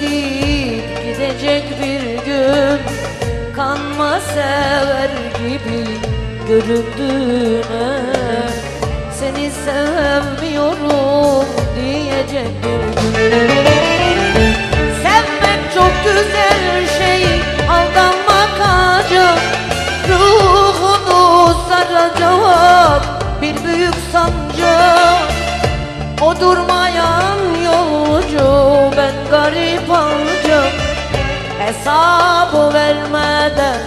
edip gidecek bir gün Kanma sever gibi göründüğüne. Seni sevmiyorum diyecek bir gün Hesabı vermeden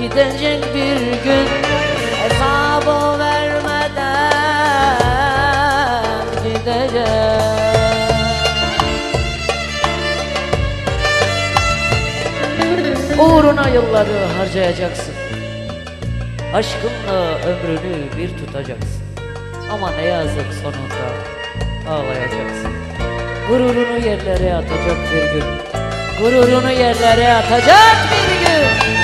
Gidecek bir gün. Hesabı vermeden Gidecek Uğruna yılları harcayacaksın. Aşkınla ömrünü bir tutacaksın. Ama ne yazık sonunda ağlayacaksın. Gururunu yerlere atacak bir gün Gururunu yerlere atacak bir gün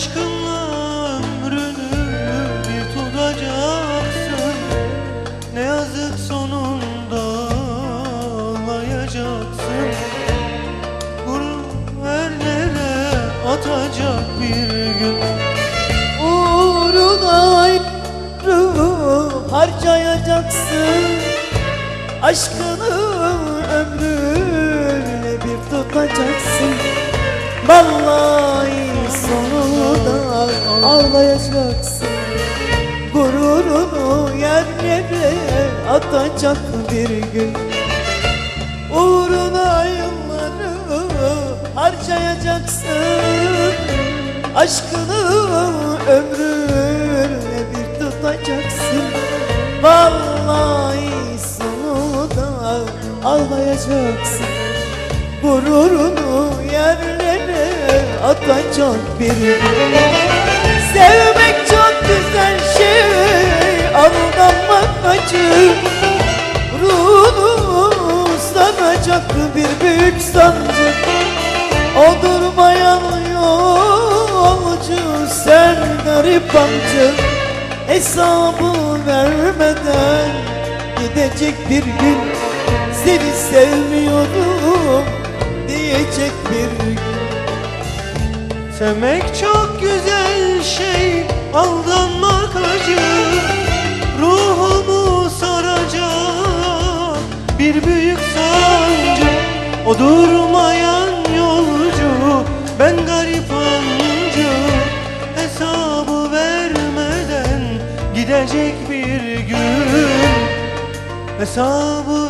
Aşkınla ömrünü bir tutacaksın. Ne yazık sonunda ağlayacaksın. Gurur yerlere atacak bir gün. Uğruna ömrü harcayacaksın. Aşkını ömrüne bir tutacaksın. Vallahi sonunda ağlayacaksın Gururunu yerlere atacak bir gün. Uğruna yılları harcayacaksın. Aşkını ömrüne bir tutacaksın. Vallahi sonunda ağlayacaksın. Gururunu yerlere atacak bir gün. Sevmek çok güzel şey Aldanmak acı. Ruhunu saracak bir büyük sancı. O durmayan yolcu sen garip amca Hesabı vermeden gidecek bir gün. Seni sevmiyorum diyecek bir gün Sevmek çok güzel şey Aldanmak acı. Ruhumu saracak Bir büyük sancı O durmayan yolcu Ben garip ancı Hesabı vermeden Gidecek bir gün. Hesabı